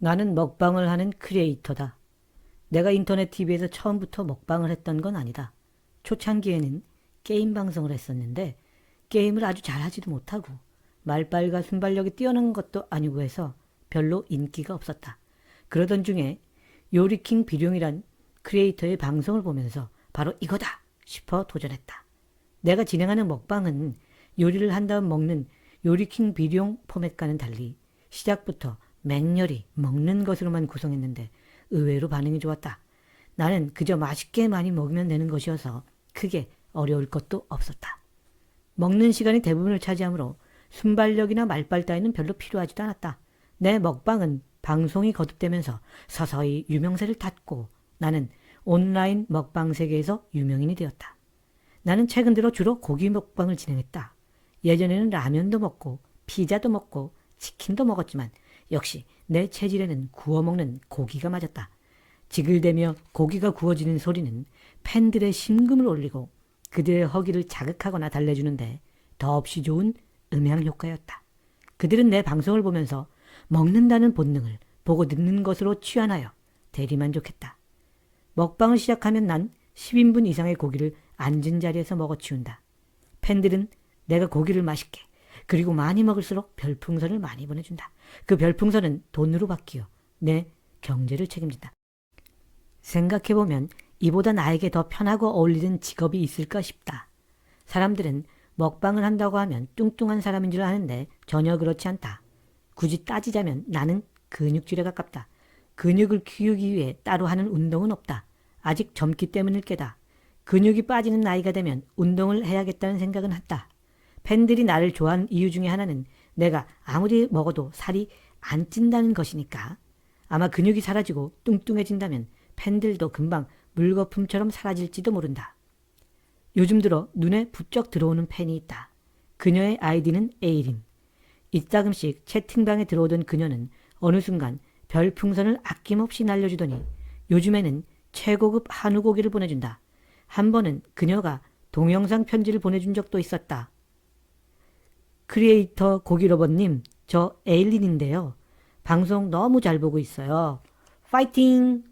나는 먹방을 하는 크리에이터다. 내가 인터넷 TV에서 처음부터 먹방을 했던 건 아니다. 초창기에는 게임 방송을 했었는데 게임을 아주 잘하지도 못하고 말빨과 순발력이 뛰어난 것도 아니고 해서 별로 인기가 없었다. 그러던 중에 요리킹 비룡이란 크리에이터의 방송을 보면서 바로 이거다 싶어 도전했다. 내가 진행하는 먹방은 요리를 한 다음 먹는 요리킹 비룡 포맷과는 달리 시작부터 맹렬히 먹는 것으로만 구성했는데 의외로 반응이 좋았다. 나는 그저 맛있게 많이 먹으면 되는 것이어서 크게 어려울 것도 없었다. 먹는 시간이 대부분을 차지하므로 순발력이나 말빨 따위는 별로 필요하지도 않았다. 내 먹방은 방송이 거듭되면서 서서히 유명세를 탔고 나는 온라인 먹방 세계에서 유명인이 되었다. 나는 최근 들어 주로 고기 먹방을 진행했다. 예전에는 라면도 먹고 피자도 먹고 치킨도 먹었지만 역시 내 체질에는 구워 먹는 고기가 맞았다. 지글대며 고기가 구워지는 소리는 팬들의 심금을 올리고 그들의 허기를 자극하거나 달래주는데 더없이 좋은 음향 효과였다. 그들은 내 방송을 보면서 먹는다는 본능을 보고 듣는 것으로 취한하여 대리만족했다. 먹방을 시작하면 난 10인분 이상의 고기를 앉은 자리에서 먹어치운다. 팬들은 내가 고기를 맛있게 그리고 많이 먹을수록 별풍선을 많이 보내준다. 그 별풍선은 돈으로 바뀌어 내 경제를 책임진다. 생각해보면 이보다 나에게 더 편하고 어울리는 직업이 있을까 싶다. 사람들은 먹방을 한다고 하면 뚱뚱한 사람인 줄 아는데 전혀 그렇지 않다. 굳이 따지자면 나는 근육질에 가깝다. 근육을 키우기 위해 따로 하는 운동은 없다. 아직 젊기 때문일 게다. 근육이 빠지는 나이가 되면 운동을 해야겠다는 생각은 한다. 팬들이 나를 좋아하는 이유 중에 하나는 내가 아무리 먹어도 살이 안 찐다는 것이니까. 아마 근육이 사라지고 뚱뚱해진다면 팬들도 금방 물거품처럼 사라질지도 모른다. 요즘 들어 눈에 부쩍 들어오는 팬이 있다. 그녀의 아이디는 에이린. 이따금씩 채팅방에 들어오던 그녀는 어느 순간 별 풍선을 아낌없이 날려주더니 요즘에는 최고급 한우 고기를 보내준다. 한 번은 그녀가 동영상 편지를 보내준 적도 있었다. 크리에이터 고기로버님, 저 에일린인데요. 방송 너무 잘 보고 있어요. 파이팅!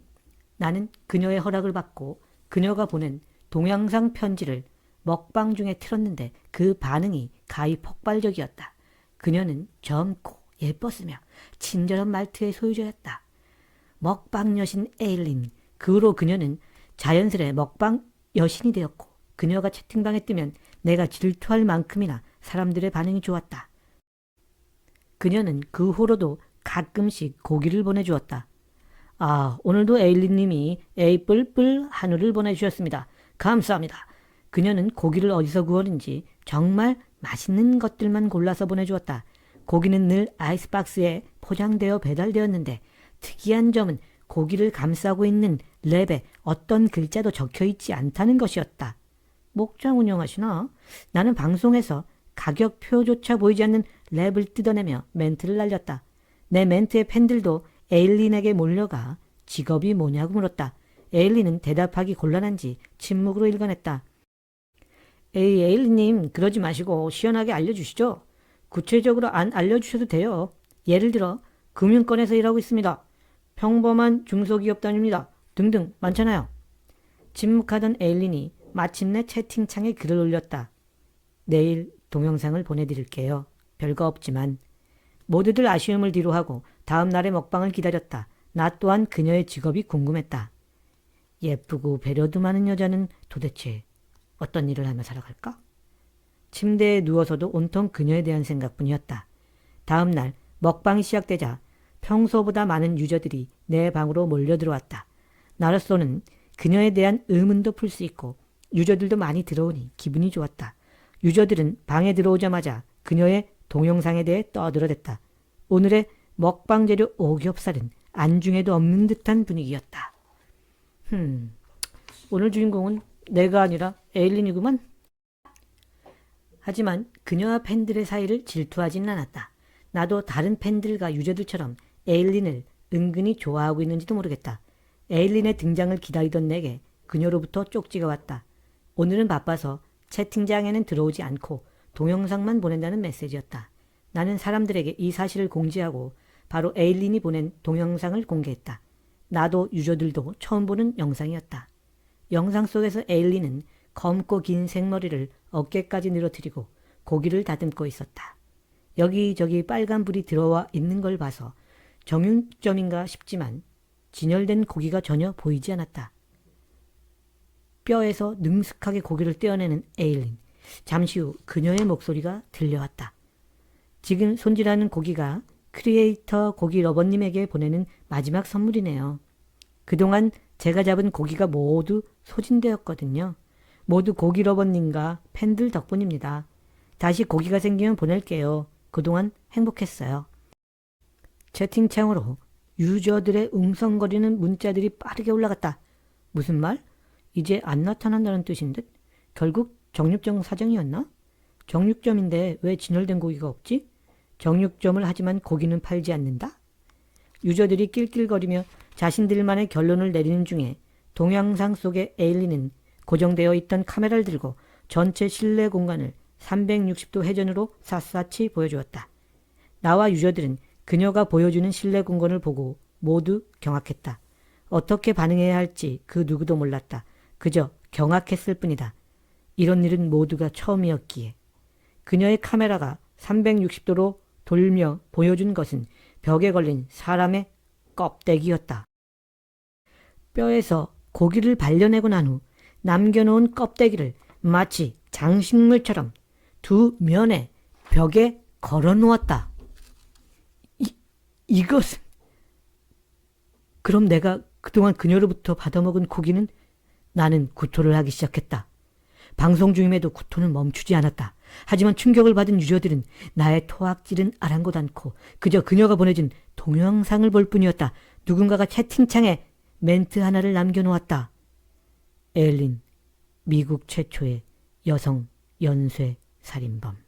나는 그녀의 허락을 받고 그녀가 보낸 동영상 편지를 먹방 중에 틀었는데 그 반응이 가히 폭발적이었다. 그녀는 젊고 예뻤으며 친절한 말투의 소유자였다. 먹방 여신 에일린. 그 후로 그녀는 자연스레 먹방 여신이 되었고 그녀가 채팅방에 뜨면 내가 질투할 만큼이나 사람들의 반응이 좋았다. 그녀는 그 후로도 가끔씩 고기를 보내주었다. 아, 오늘도 에일린님이 에이뿔뿔 한우를 보내주셨습니다. 감사합니다. 그녀는 고기를 어디서 구웠는지 정말 맛있는 것들만 골라서 보내주었다. 고기는 늘 아이스박스에 포장되어 배달되었는데 특이한 점은 고기를 감싸고 있는 랩에 어떤 글자도 적혀 있지 않다는 것이었다. 목장 운영하시나? 나는 방송에서 가격표조차 보이지 않는 랩을 뜯어내며 멘트를 날렸다. 내 멘트의 팬들도 에일린에게 몰려가 직업이 뭐냐고 물었다. 에일린은 대답하기 곤란한지 침묵으로 일관했다. 에이, 에일린님, 그러지 마시고 시원하게 알려주시죠. 구체적으로 안 알려주셔도 돼요. 예를 들어, 금융권에서 일하고 있습니다. 평범한 중소기업 다닙니다. 등등 많잖아요. 침묵하던 에일린이 마침내 채팅창에 글을 올렸다. 내일 동영상을 보내드릴게요. 별거 없지만. 모두들 아쉬움을 뒤로하고 다음 날의 먹방을 기다렸다. 나 또한 그녀의 직업이 궁금했다. 예쁘고 배려도 많은 여자는 도대체 어떤 일을 하며 살아갈까? 침대에 누워서도 온통 그녀에 대한 생각뿐이었다. 다음 날 먹방이 시작되자 평소보다 많은 유저들이 내 방으로 몰려들어왔다. 나로서는 그녀에 대한 의문도 풀 수 있고 유저들도 많이 들어오니 기분이 좋았다. 유저들은 방에 들어오자마자 그녀의 동영상에 대해 떠들어댔다. 오늘의 먹방 재료 오겹살은 안중에도 없는 듯한 분위기였다. 흠, 오늘 주인공은 내가 아니라 에일린이구만. 하지만 그녀와 팬들의 사이를 질투하지는 않았다. 나도 다른 팬들과 유저들처럼 에일린을 은근히 좋아하고 있는지도 모르겠다. 에일린의 등장을 기다리던 내게 그녀로부터 쪽지가 왔다. 오늘은 바빠서 채팅장에는 들어오지 않고 동영상만 보낸다는 메시지였다. 나는 사람들에게 이 사실을 공지하고 바로 에일린이 보낸 동영상을 공개했다. 나도 유저들도 처음 보는 영상이었다. 영상 속에서 에일린은 검고 긴 생머리를 어깨까지 늘어뜨리고 고기를 다듬고 있었다. 여기저기 빨간 불이 들어와 있는 걸 봐서 정육점인가 싶지만 진열된 고기가 전혀 보이지 않았다. 뼈에서 능숙하게 고기를 떼어내는 에일린. 잠시 후 그녀의 목소리가 들려왔다. 지금 손질하는 고기가 크리에이터 고기 러버님에게 보내는 마지막 선물이네요. 그동안 제가 잡은 고기가 모두 소진되었거든요. 모두 고기 러버님과 팬들 덕분입니다. 다시 고기가 생기면 보낼게요. 그동안 행복했어요. 채팅창으로 유저들의 웅성거리는 문자들이 빠르게 올라갔다. 무슨 말? 이제 안 나타난다는 뜻인 듯? 결국 정육점 사정이었나? 정육점인데 왜 진열된 고기가 없지? 정육점을 하지만 고기는 팔지 않는다? 유저들이 낄낄거리며 자신들만의 결론을 내리는 중에 동영상 속의 에일리는 고정되어 있던 카메라를 들고 전체 실내 공간을 360도 회전으로 샅샅이 보여주었다. 나와 유저들은 그녀가 보여주는 실내 공간을 보고 모두 경악했다. 어떻게 반응해야 할지 그 누구도 몰랐다. 그저 경악했을 뿐이다. 이런 일은 모두가 처음이었기에. 그녀의 카메라가 360도로 돌며 보여준 것은 벽에 걸린 사람의 껍데기였다. 뼈에서 고기를 발려내고 난 후 남겨놓은 껍데기를 마치 장식물처럼 두 면에 벽에 걸어 놓았다. 이, 이것은 그럼 내가 그동안 그녀로부터 받아먹은 고기는 나는 구토를 하기 시작했다. 방송 중임에도 구토는 멈추지 않았다. 하지만 충격을 받은 유저들은 나의 토악질은 아랑곳 않고 그저 그녀가 보내준 동영상을 볼 뿐이었다. 누군가가 채팅창에 멘트 하나를 남겨놓았다. 에일린, 미국 최초의 여성 연쇄 살인범.